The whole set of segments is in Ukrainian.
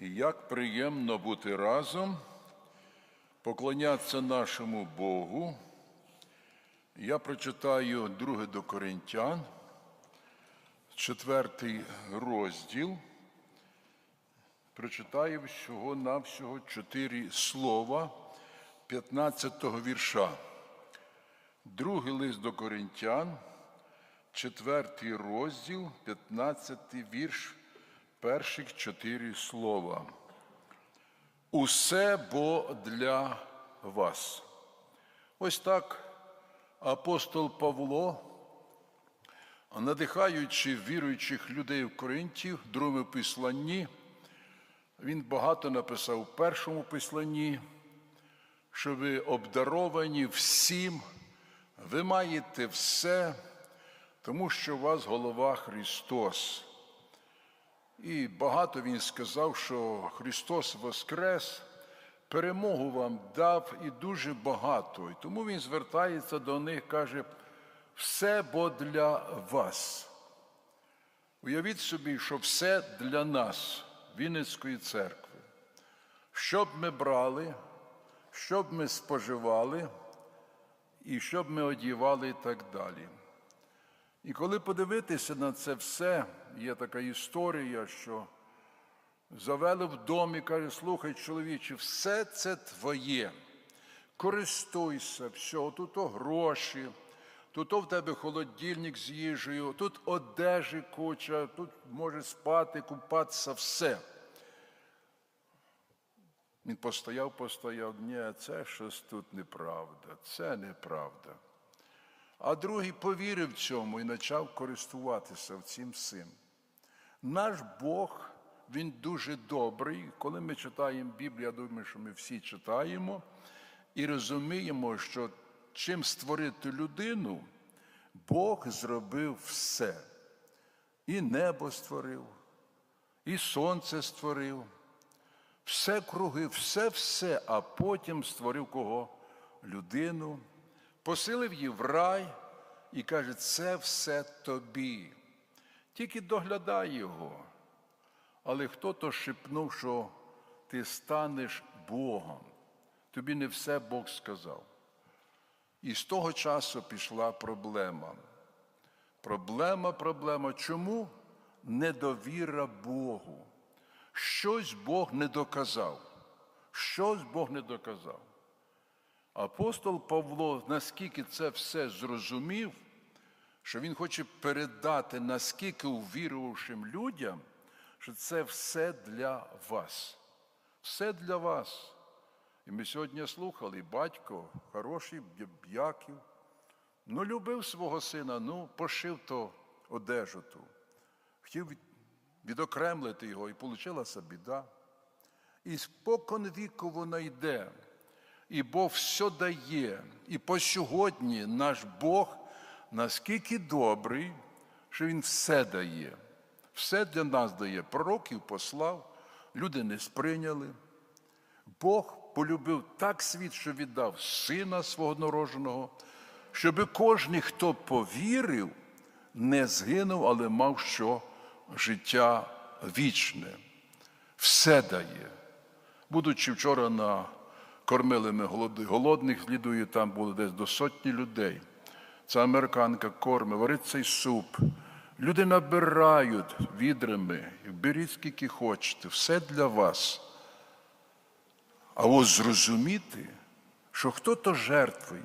Як приємно бути разом, поклонятися нашому Богу. Я прочитаю друге до Коринтян, четвертий розділ. Прочитаю всього навсього чотири слова 15-го вірша. Другий лист до Коринтян, четвертий розділ, 15 вірш, перших чотири слова. Усе бо для вас. Ось так апостол Павло, надихаючи віруючих людей в Коринті, в другому посланні, він багато написав в першому посланні, що ви обдаровані всім, ви маєте все, тому що у вас голова Христос. І багато він сказав, що Христос Воскрес, перемогу вам дав і дуже багато. І тому він звертається до них, каже, все бо для вас. Уявіть собі, що все для нас, Вінницької церкви. Що б ми брали, що б ми споживали, і що б ми одівали і так далі. І коли подивитися на це все, є така історія, що завели в дом і каже, слухай, чоловіче, все це твоє. Користуйся, все, тут гроші, тут в тебе холодильник з їжею, тут одежі куча, тут може спати, купатися, все. Він постояв, постояв, ні, це щось тут неправда, це неправда. А другий повірив цьому і почав користуватися цим всім. Наш Бог, він дуже добрий. Коли ми читаємо Біблію, я думаю, що ми всі читаємо і розуміємо, що чим створити людину, Бог зробив все. І небо створив, і сонце створив, все круги, все-все, а потім створив кого? Людину посилив її в рай і каже, це все тобі. Тільки доглядай його. Але хто то шепнув, що ти станеш Богом. Тобі не все Бог сказав. І з того часу пішла проблема. Проблема, проблема. Чому? Недовіра Богу. Щось Бог не доказав. Щось Бог не доказав. Апостол Павло, наскільки це все зрозумів, що він хоче передати, наскільки увірувавшим людям, що це все для вас. Все для вас. І ми сьогодні слухали, батько, хороший Яків, ну, любив свого сина, ну, пошив то одежу ту. Хотів відокремлити його, і получилася біда. І спокон віку вона йде. І Бог все дає. І по сьогодні наш Бог наскільки добрий, що Він все дає. Все для нас дає. Пророків послав, люди не сприйняли. Бог полюбив так світ, що віддав сина свого народженого, щоб кожен, хто повірив, не згинув, але мав що життя вічне. Все дає. Будучи вчора на кормили ми голодних, слідую, там було десь до сотні людей. Ця американка кормить, варить цей суп. Люди набирають відрами, беріть скільки хочете, все для вас. А ось зрозуміти, що хто-то жертвує,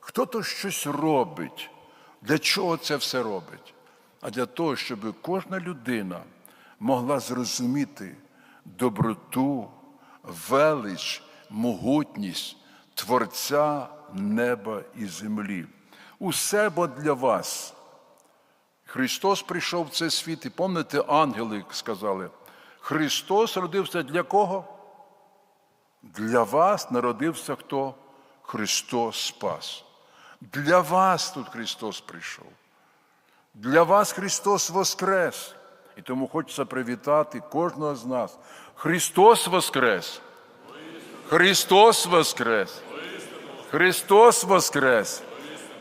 хто-то щось робить. Для чого це все робить? А для того, щоб кожна людина могла зрозуміти доброту, велич могутність Творця неба і землі. Усе бо для вас. Христос прийшов в цей світ, і пам'ятаєте, ангели сказали, Христос родився для кого? Для вас народився хто? Христос спас. Для вас тут Христос прийшов. Для вас Христос Воскрес. І тому хочеться привітати кожного з нас. Христос Воскрес! Христос Воскрес! Христос Воскрес!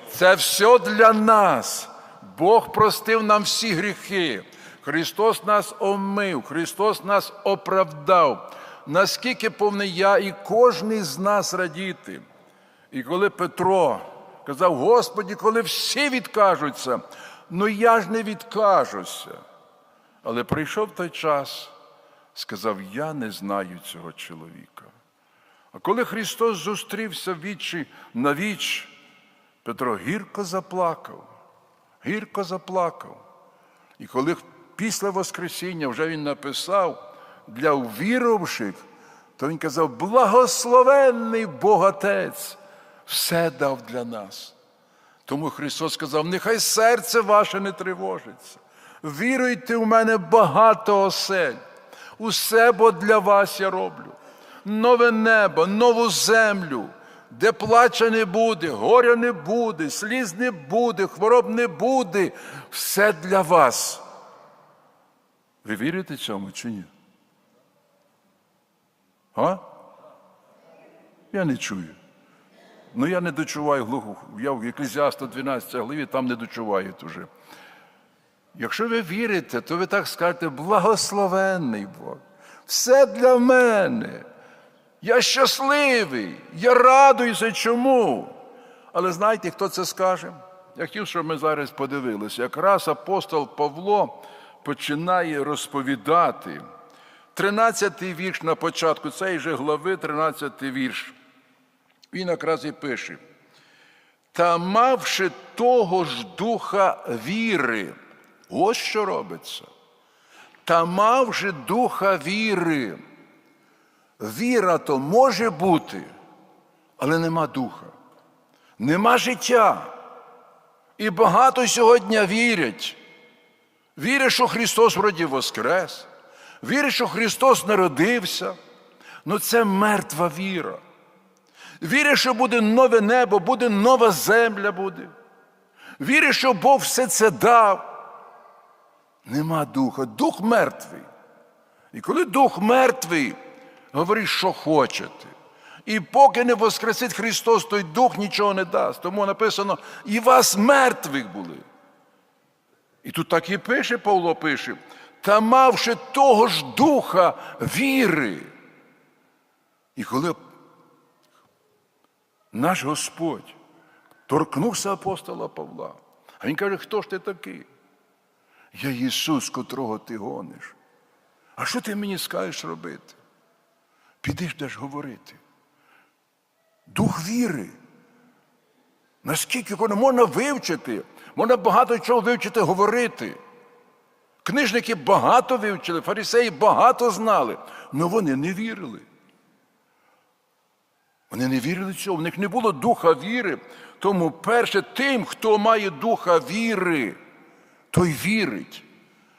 Це все для нас. Бог простив нам всі гріхи. Христос нас омив, Христос нас оправдав. Наскільки повний я і кожний з нас радіти. І коли Петро казав, Господі, коли всі відкажуться, ну я ж не відкажуся. Але прийшов той час, сказав, я не знаю цього чоловіка. А коли Христос зустрівся вічі на віч, Петро гірко заплакав, гірко заплакав. І коли після Воскресіння вже він написав для увіровших, то він казав: благословенний Бог Отець все дав для нас. Тому Христос сказав: нехай серце ваше не тривожиться. Віруйте в мене багато осель. Усе бо для вас я роблю. Нове небо, нову землю, де плача не буде, горя не буде, сліз не буде, хвороб не буде. Все для вас. Ви вірите цьому чи ні? А? Я не чую. Ну я не дочуваю глуху. Я в Еклезіаста 12 главі там не дочувають уже. Якщо ви вірите, то ви так скажете, благословенний Бог. Все для мене. Я щасливий, я радуюся чому. Але знаєте, хто це скаже? Я хотів, щоб ми зараз подивилися. Якраз апостол Павло починає розповідати. 13-й вірш на початку цієї же глави, 13-й вірш. Він якраз і пише. Та мавши того ж духа віри, ось що робиться. Та мавши духа віри, віра то може бути, але нема духа, нема життя. І багато сьогодні вірять. Вірять, що Христос вроді воскрес, вірять, що Христос народився. Ну це мертва віра. Вірять, що буде нове небо, буде нова земля буде. Вірять, що Бог все це дав. Нема духа, дух мертвий. І коли дух мертвий, говорить, що хочете. І поки не воскресить Христос, той дух нічого не дасть. Тому написано, і вас мертвих були. І тут так і пише, Павло пише, та мавши того ж духа віри. І коли наш Господь торкнувся апостола Павла, а він каже, хто ж ти такий? Я Ісус, котрого ти гониш. А що ти мені скажеш робити? Підеш деш говорити. Дух віри. Наскільки можна вивчити, можна багато чого вивчити говорити. Книжники багато вивчили, фарисеї багато знали, але вони не вірили. Вони не вірили цього, в них не було духа віри. Тому перше тим, хто має духа віри, той вірить,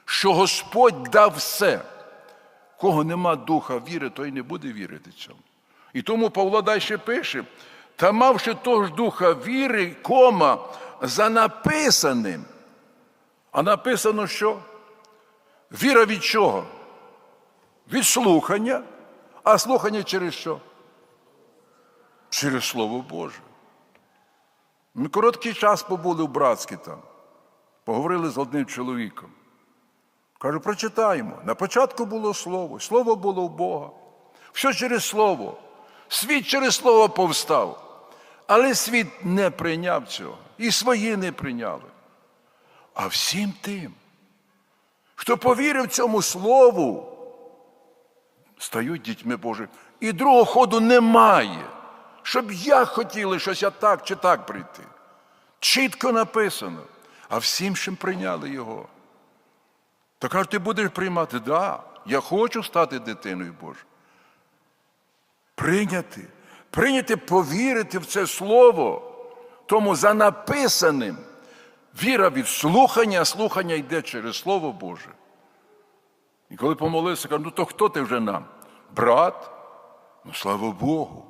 що Господь дав все. Кого нема духа віри, той не буде вірити цьому. І тому Павло далі пише, та мавши того ж духа віри, кома за написаним. А написано що? Віра від чого? Від слухання, а слухання через що? Через Слово Боже. Ми короткий час побули в Братській там, поговорили з одним чоловіком. Кажу, прочитаємо. На початку було слово, слово було в Бога. Все через Слово. Світ через Слово повстав. Але світ не прийняв цього. І свої не прийняли. А всім тим, хто повірив цьому слову, стають дітьми Божими. І другого ходу немає. Щоб я хотіли щось а так чи так прийти. Чітко написано. А всім, чим прийняли його. То кажуть, ти будеш приймати, да, я хочу стати дитиною Божою. Прийняти, прийняти, повірити в це слово, тому за написаним. Віра від слухання, слухання йде через Слово Боже. І коли помолився, кажу, ну то хто ти вже нам? Брат? Ну слава Богу.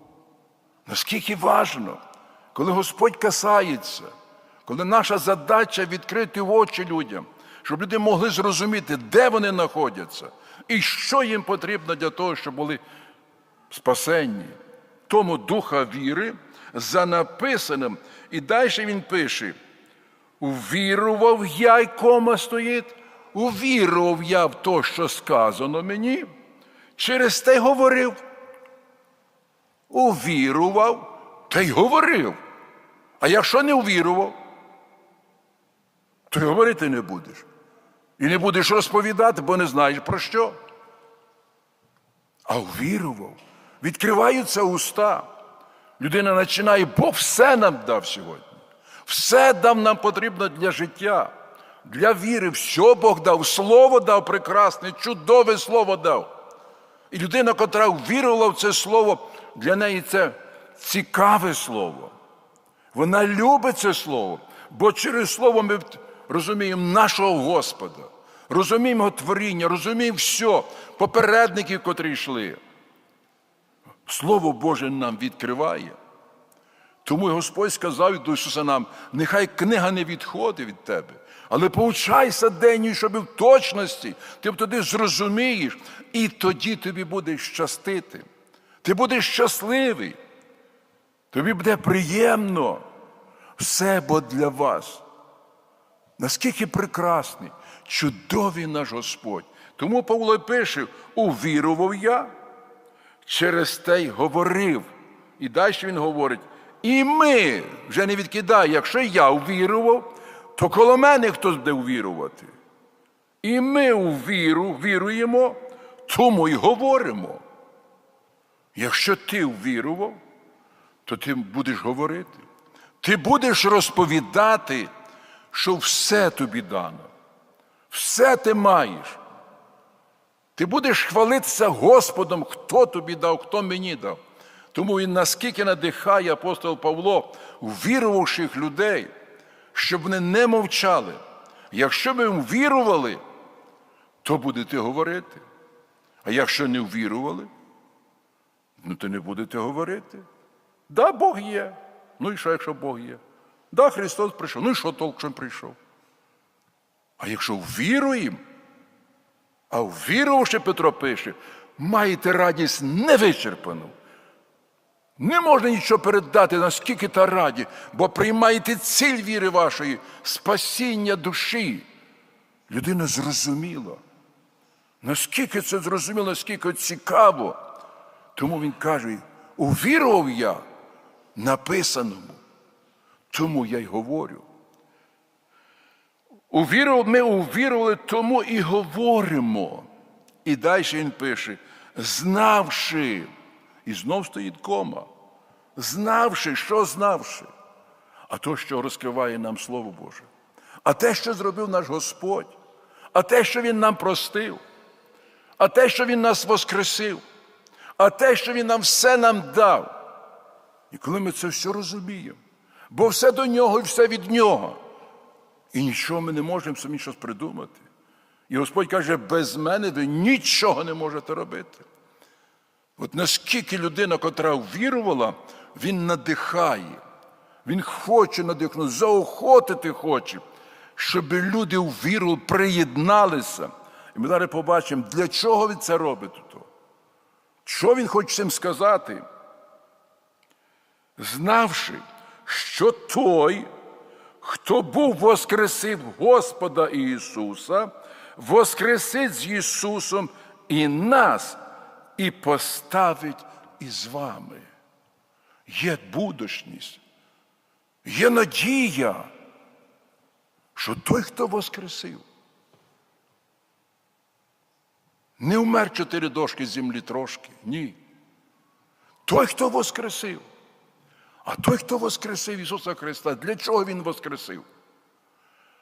Наскільки важно, коли Господь касається, коли наша задача відкрити очі людям, щоб люди могли зрозуміти, де вони знаходяться і що їм потрібно для того, щоб були спасенні. Тому духа віри за написаним. І далі він пише: увірував я, й кома стоїть, увірував я в то, що сказано мені, через те говорив. Увірував, та й говорив. А якщо не увірував, то й говорити не будеш. І не будеш розповідати, бо не знаєш про що. А увірував, відкриваються уста. Людина починає, Бог все нам дав сьогодні. Все дав нам потрібно для життя, для віри. Все Бог дав, слово дав прекрасне, чудове слово дав. І людина, котра ввірувала в це слово, для неї це цікаве слово. Вона любить це слово, бо через слово ми розуміємо нашого Господа, розуміємо Його творіння, розуміємо все, попередників, котрі йшли. Слово Боже нам відкриває. Тому Господь сказав до Ісуса нам, нехай книга не відходить від тебе, але повчайся день, щоб в точності ти тоді зрозумієш, і тоді тобі буде щастити. Ти будеш щасливий. Тобі буде приємно. Все бо для вас. Наскільки прекрасний, чудовий наш Господь. Тому Павло пише: увірував я, через те й говорив. І далі він говорить: і ми вже не відкидає, якщо я увірував, то коло мене хтось буде увірувати. І ми у віру віруємо, тому й говоримо. Якщо ти увірував, то ти будеш говорити. Ти будеш розповідати, що все тобі дано, все ти маєш. Ти будеш хвалитися Господом, хто тобі дав, хто мені дав. Тому він наскільки надихає апостол Павло, вірувавших людей, щоб вони не мовчали. Якщо ви вірували, то будете говорити. А якщо не ввірували, ну то не будете говорити. Да, Бог є. Ну і що, якщо Бог є? Да, Христос прийшов. Ну і що толк, що він прийшов? А якщо віруємо, а ввірувавши, Петро пише, маєте радість невичерпану. Не можна нічого передати, наскільки та раді, бо приймаєте ціль віри вашої, спасіння душі. Людина зрозуміла. Наскільки це зрозуміло, наскільки цікаво. Тому він каже: увірував я написаному, тому я й говорю. Увірував, ми увірували, тому і говоримо. І далі він пише, знавши, і знов стоїть кома, знавши, що знавши, а то, що розкриває нам Слово Боже, а те, що зробив наш Господь, а те, що Він нам простив, а те, що Він нас воскресив, а те, що Він нам все нам дав. І коли ми це все розуміємо, бо все до нього і все від нього. І нічого ми не можемо самі щось придумати. І Господь каже, без мене ви нічого не можете робити. От наскільки людина, котра ввірувала, він надихає, він хоче надихнути, заохотити хоче, щоб люди у віру приєдналися. І ми зараз побачимо, для чого він це робить. тут. Що він хоче цим сказати? Знавши, що той, хто був воскресив Господа Ісуса, воскресить з Ісусом і нас, і поставить із вами. Є будучність, є надія, що той, хто воскресив, не вмер чотири дошки землі трошки, ні. Той, хто воскресив. А той, хто воскресив Ісуса Христа, для чого Він воскресив?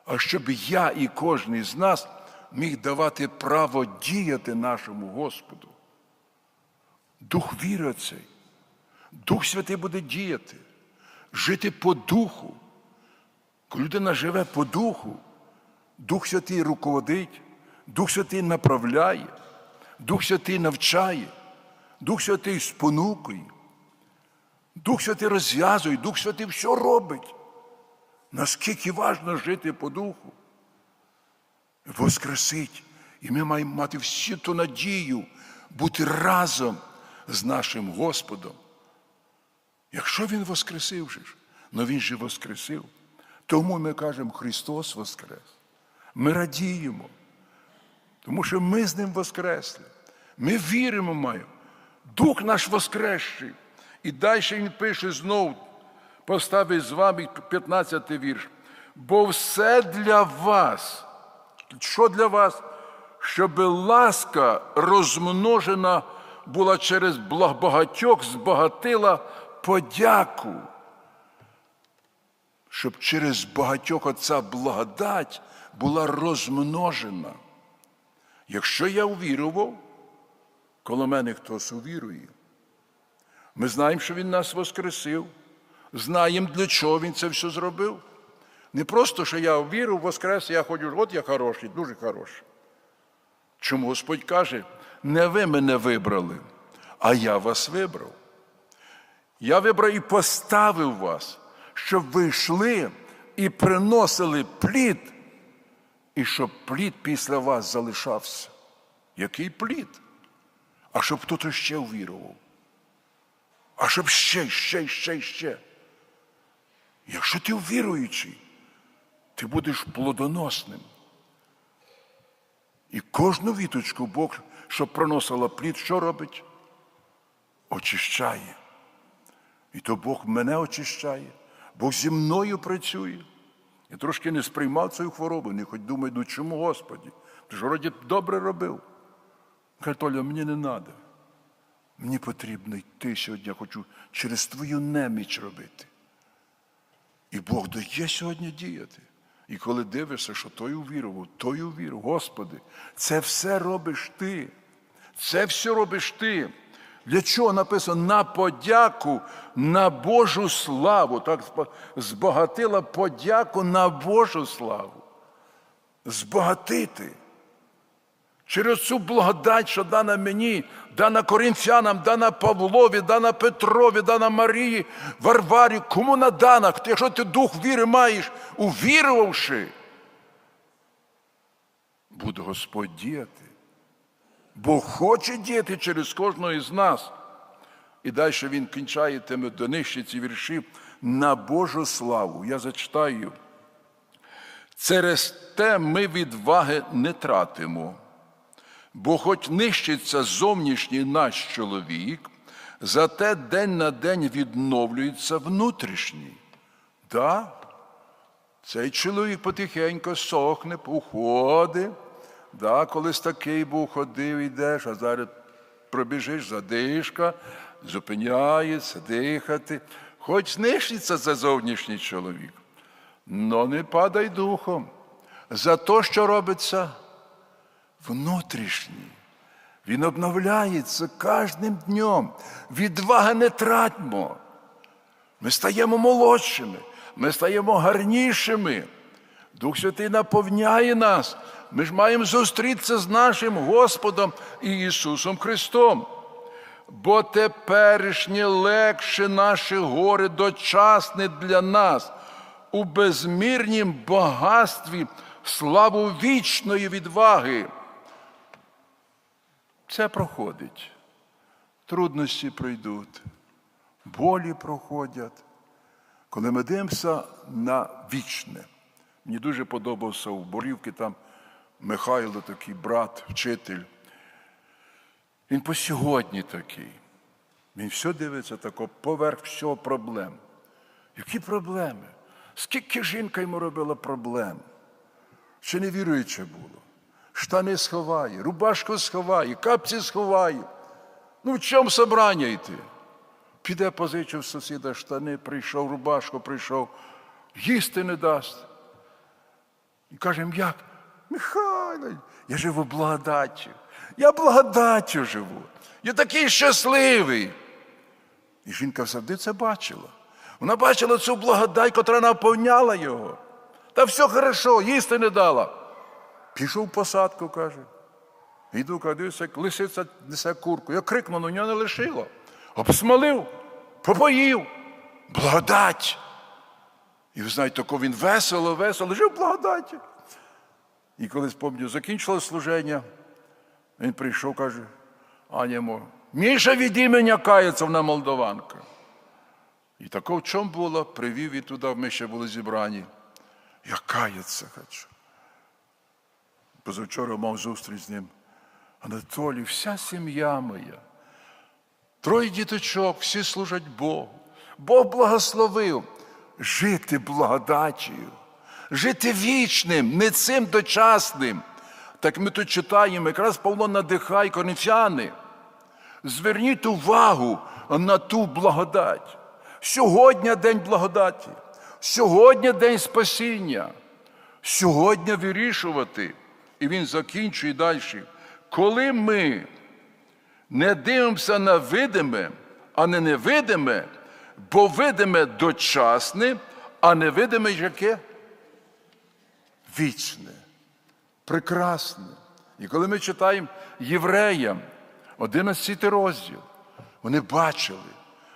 А щоб я і кожен з нас міг давати право діяти нашому Господу. Дух віри цей, Дух Святий буде діяти, жити по духу. Коли людина живе по духу, Дух Святий руководить, Дух Святий направляє, Дух Святий навчає, Дух Святий спонукує. Дух Святий розв'язує, Дух Святий все робить. Наскільки важно жити по духу, воскресить. І ми маємо мати всю ту надію бути разом з нашим Господом. Якщо Він воскресив же ж, ну Він же воскресив. Тому ми кажемо Христос Воскрес. Ми радіємо. Тому що ми з ним воскресли. Ми віримо маємо. Дух наш воскресший. І далі він пише знов, поставить з вами 15 вірш. Бо все для вас. Що для вас? Щоб ласка розмножена була через багатьох, збагатила подяку. Щоб через багатьох оця благодать була розмножена. Якщо я увірував, коло мене хтось увірує. Ми знаємо, що Він нас воскресив, знаємо, для чого Він це все зробив. Не просто, що я вірив, воскрес, я ходжу, от я хороший, дуже хороший. Чому Господь каже, не ви мене вибрали, а я вас вибрав. Я вибрав і поставив вас, щоб ви йшли і приносили плід, і щоб плід після вас залишався. Який плід? А щоб хтось ще увірував. А щоб ще, ще, ще, ще. Якщо ти віруючий, ти будеш плодоносним. І кожну віточку Бог, щоб проносила плід, що робить? Очищає. І то Бог мене очищає, Бог зі мною працює. Я трошки не сприймав цю хворобу, не хоч думаю, ну чому Господі? Ти ж вроді добре робив. Каже, Толя, мені не треба. Мені потрібно йти сьогодні, я хочу через твою неміч робити. І Бог дає сьогодні діяти. І коли дивишся, що той увірував, той увірував, Господи, це все робиш ти. Це все робиш ти. Для чого написано на подяку на Божу славу? Так збагатила подяку на Божу славу. Збагатити. Через цю благодать, що дана мені, дана коринфянам, дана Павлові, дана Петрові, дана Марії, Варварі, кому надана, якщо ти дух віри маєш, увірувавши, буде Господь діяти. Бо хоче діяти через кожного із нас. І далі він кінчає тими донижчі ці вірші на Божу славу. Я зачитаю. Через те ми відваги не тратимо. Бо хоч нищиться зовнішній наш чоловік, зате день на день відновлюється внутрішній. Да? Цей чоловік потихеньку сохне, уходить. Да, колись такий був, ходив, йдеш, а зараз пробіжиш, задишка, зупиняється, дихати. Хоч знищиться за зовнішній чоловік, но не падай духом за те, що робиться внутрішній. Він обновляється кожним днем. Відваги не тратьмо. Ми стаємо молодшими, ми стаємо гарнішими. Дух Святий наповняє нас. Ми ж маємо зустрітися з нашим Господом і Ісусом Христом. Бо теперішнє легше наше горе дочасне для нас у безмірнім багатстві славу вічної відваги. Це проходить. Трудності пройдуть, болі проходять. Коли ми дивимося на вічне, мені дуже подобався у Борівки там Михайло, такий брат, вчитель. Він по сьогодні такий. Він все дивиться тако поверх всього проблем. Які проблеми? Скільки жінка йому робила проблем? Ще не віруюче було. Штани сховає, рубашку сховає, капці сховає. Ну в чому собрання йти? Піде позичив сусіда штани, прийшов, рубашку прийшов, їсти не дасть. І кажемо, як? Михайло, я живу благодаттю. Я благодаттю живу. Я такий щасливий. І жінка завжди це бачила. Вона бачила цю благодать, котра наповняла його. Та все хорошо, їсти не дала. Пішов в посадку, каже. Йду, каже, дивися, як лисиця несе курку. Я крикнув, але нього не лишило. Обсмалив, попоїв. Благодать. І ви знаєте, тако він весело, весело, жив благодаті. І колись пам'ятаю, закінчилось служення, він прийшов, каже, Аня Анямо, Міша від імення кається вона молдованка. І тако в чому було, привів і туди, ми ще були зібрані. Я каяться хочу. Позавчора мав зустріч з ним. Анатолій, вся сім'я моя. Троє діточок, всі служать Богу. Бог благословив жити благодатію, жити вічним, не цим дочасним. Так ми тут читаємо, якраз Павло надихає коринфяни. Зверніть увагу на ту благодать. Сьогодні день благодаті, сьогодні день спасіння, сьогодні вирішувати. І він закінчує далі. Коли ми не дивимося на видиме, а не невидиме, бо видиме дочасне, а невидиме яке? Вічне, прекрасне. І коли ми читаємо євреям, 11 розділ, вони бачили,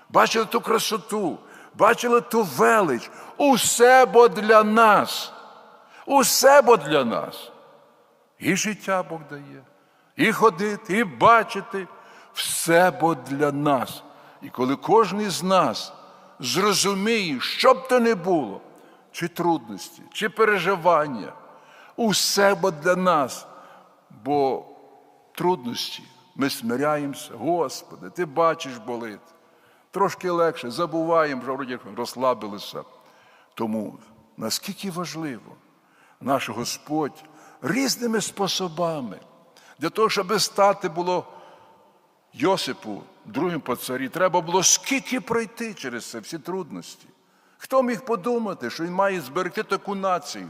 бачили ту красоту, бачили ту велич. Усе бо для нас. Усе бо для нас. І життя Бог дає, і ходити, і бачити. Все бо для нас. І коли кожен з нас зрозуміє, що б то не було, чи трудності, чи переживання, усе бо для нас, бо трудності ми смиряємося, Господи, Ти бачиш болить. Трошки легше, забуваємо, вже вроді розслабилися. Тому наскільки важливо наш Господь різними способами для того, щоб стати було Йосипу, другим по царі, треба було скільки пройти через це всі трудності. Хто міг подумати, що він має зберегти таку націю?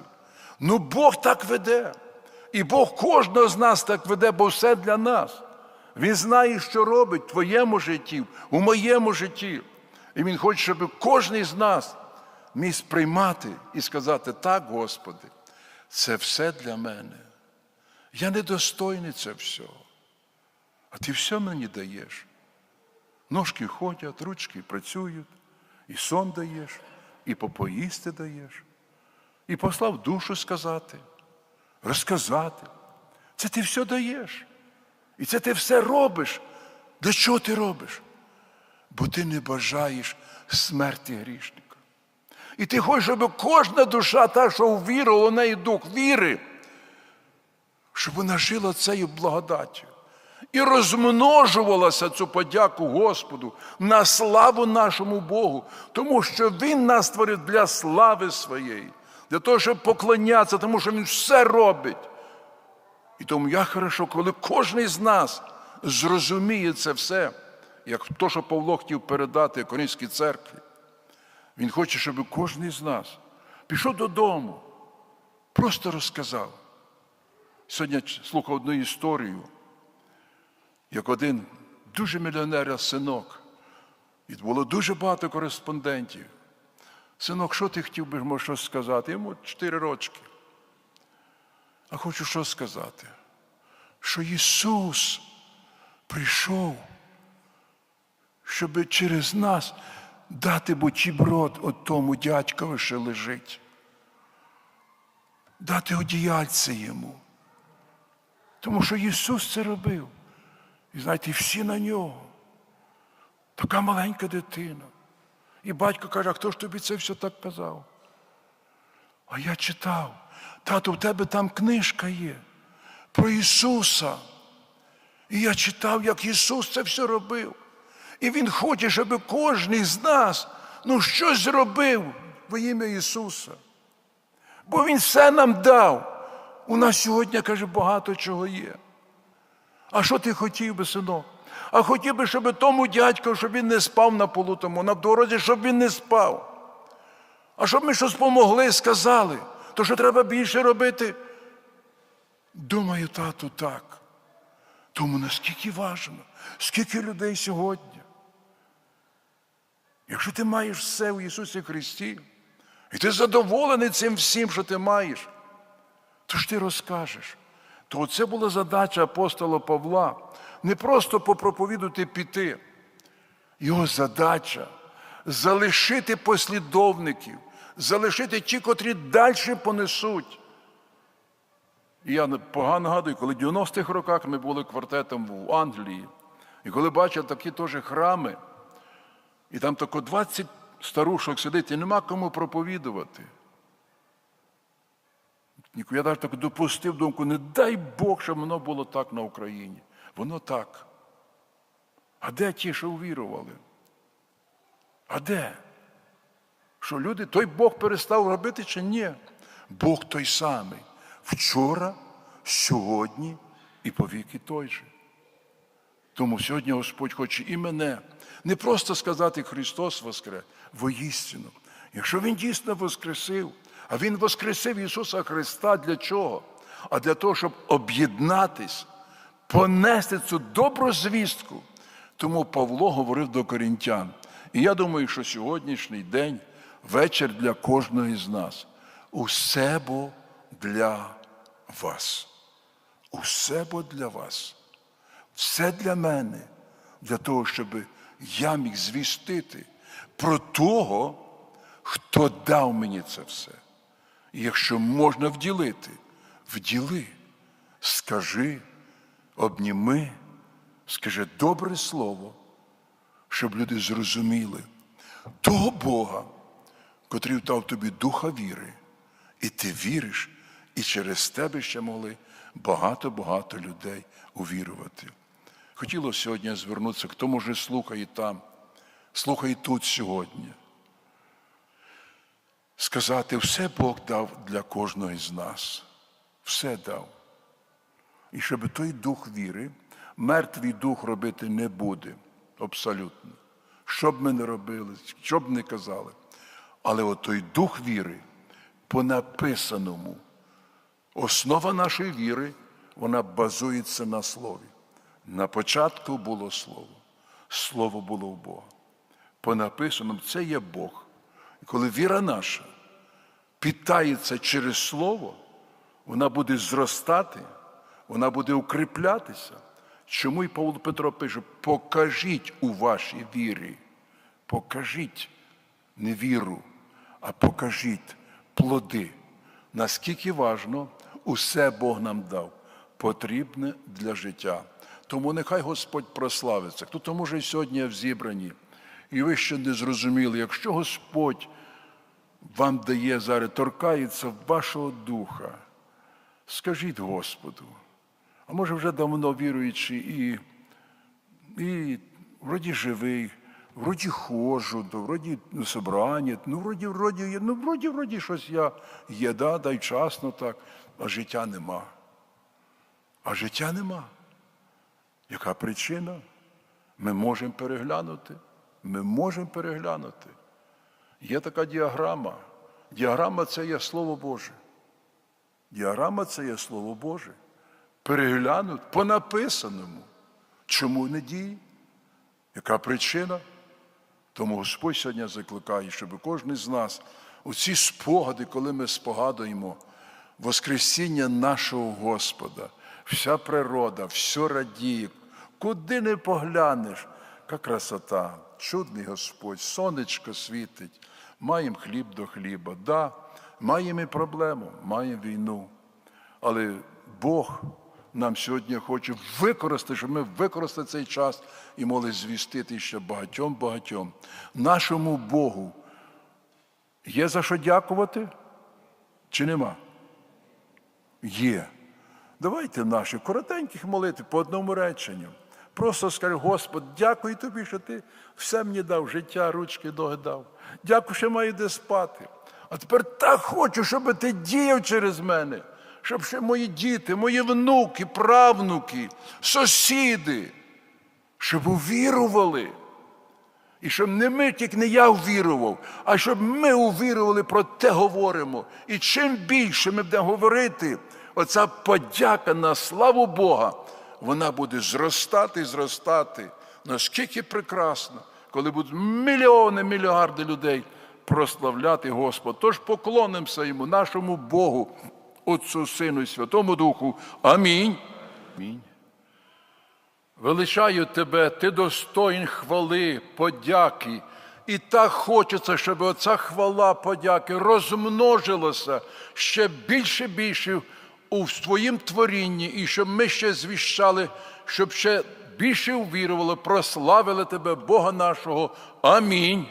Ну Бог так веде. І Бог кожного з нас так веде, бо все для нас. Він знає, що робить в твоєму житті, у моєму житті. І Він хоче, щоб кожен з нас міг сприймати і сказати: так, Господи, це все для мене. Я недостойний це всього. А ти все мені даєш. Ножки ходять, ручки працюють, і сон даєш, і попоїсти даєш, і послав душу сказати, розказати. Це ти все даєш. І це ти все робиш. Для чого ти робиш? Бо ти не бажаєш смерті грішника. І ти хочеш, щоб кожна душа, та, що увірила у неї дух віри, щоб вона жила цією благодаттю і розмножувалася цю подяку Господу на славу нашому Богу, тому що Він нас створив для слави своєї, для того, щоб поклонятися, тому що Він все робить. І тому я хорошо, коли кожен з нас зрозуміє це все, як то, що Павло хотів передати Коринській церкві. Він хоче, щоб кожен з нас пішов додому, просто розказав. Сьогодні слухав одну історію, як один дуже мільйонера синок, і було дуже багато кореспондентів. Синок, що ти хотів би щось сказати? Йому 4 рочки. А хочу що сказати? Що Ісус прийшов, щоб через нас дати бутерброд от тому дядькові, що лежить. Дати одіяльце йому. Тому що Ісус це робив. І знаєте, всі на нього. Така маленька дитина. І батько каже, а хто ж тобі це все так казав? А я читав, тату, в тебе там книжка є про Ісуса. І я читав, як Ісус це все робив. І Він хоче, щоб кожен з нас ну, щось зробив во ім'я Ісуса. Бо Він все нам дав. У нас сьогодні, каже, багато чого є. А що ти хотів би, синок? А хотів би, щоб тому дядьку, щоб він не спав на полу тому, на дорозі, щоб він не спав. А щоб ми щось помогли, сказали, то що треба більше робити? Думаю, тату, так. Тому наскільки важливо, скільки людей сьогодні. Якщо ти маєш все в Ісусі Христі, і ти задоволений цим всім, що ти маєш, то ж ти розкажеш. То це була задача апостола Павла не просто попроповідувати піти. Його задача залишити послідовників, залишити ті, котрі далі понесуть. І я погано нагадую, коли в 90-х роках ми були квартетом в Англії, і коли бачив такі теж храми, і там тако 20 старушок сидить, і нема кому проповідувати. Я навіть так допустив думку, не дай Бог, щоб воно було так на Україні. Воно так. А де ті, що увірували? А де? Що люди, той Бог перестав робити чи ні? Бог той самий. Вчора, сьогодні і повіки той же. Тому сьогодні Господь хоче і мене не просто сказати Христос воскрес, воістину. Якщо Він дійсно воскресив, а Він воскресив Ісуса Христа для чого? А для того, щоб об'єднатись, понести цю добру звістку. Тому Павло говорив до корінтян. І я думаю, що сьогоднішній день вечір для кожного із нас. Усе бо для вас. Усе бо для вас. Все для мене, для того, щоб я міг звістити про того, хто дав мені це все. І якщо можна вділити, вділи, скажи, обніми, скажи добре слово, щоб люди зрозуміли того Бога, котрий дав тобі духа віри, і ти віриш, і через тебе ще могли багато-багато людей увірувати. Хотілося сьогодні звернутися, хто може слухає там, слухає тут сьогодні. Сказати, все Бог дав для кожного із нас. Все дав. І щоб той дух віри, мертвий дух робити не буде. Абсолютно. Що б ми не робили, що б не казали. Але от той дух віри по написаному, основа нашої віри, вона базується на слові. На початку було слово. Слово було в Бога. По написаному це є Бог. І коли віра наша питається через Слово, вона буде зростати, вона буде укріплятися. Чому і Павло Петро пише: покажіть у вашій вірі, покажіть не віру, а покажіть плоди. Наскільки важно, усе Бог нам дав, потрібне для життя. Тому нехай Господь прославиться. Хто то може сьогодні в зібранні, і ви ще не зрозуміли, якщо Господь вам дає зараз, торкається вашого духа, скажіть Господу, а може вже давно віруючи і, і вроді живий, вроді ходжу, вроді ну, собрання, ну вроді, вроді, ну вроді, вроді щось я є, да, дай часно так, а життя нема. А життя нема. Яка причина? Ми можемо переглянути. Ми можемо переглянути. Є така діаграма. Діаграма це є Слово Боже. Діаграма це є Слово Боже. Переглянути по написаному. Чому не діє? Яка причина? Тому Господь сьогодні закликає, щоб кожен з нас у ці спогади, коли ми спогадуємо Воскресіння нашого Господа, вся природа, все радіє, куди не поглянеш, яка красота, чудний Господь, сонечко світить, маємо хліб до хліба. Да, маємо і проблему, маємо війну. Але Бог нам сьогодні хоче використати, щоб ми використали цей час і могли звістити ще багатьом-багатьом. Нашому Богу є за що дякувати? Чи нема? Є. Давайте наші коротеньких молитв по одному реченню. Просто скажи, Господь, дякую тобі, що ти все мені дав, життя, ручки, ноги дав. Дякую, що маю де спати. А тепер так хочу, щоб ти діяв через мене, щоб ще мої діти, мої внуки, правнуки, сусіди, щоб увірували. І щоб не ми тільки не я увірував, а щоб ми увірували, про те говоримо. І чим більше ми будемо говорити, оця подяка на славу Бога, вона буде зростати і зростати. Наскільки прекрасно, коли будуть мільйони, мільярди людей прославляти Господа. Тож поклонимося йому, нашому Богу, Отцу, Сину і Святому Духу. Амінь. Амінь. Величаю тебе, ти достоїн хвали, подяки. І так хочеться, щоб оця хвала подяки розмножилася ще більше більше у своїм творінні, і щоб ми ще звіщали, щоб ще більше увірували, прославили тебе, Бога нашого. Амінь.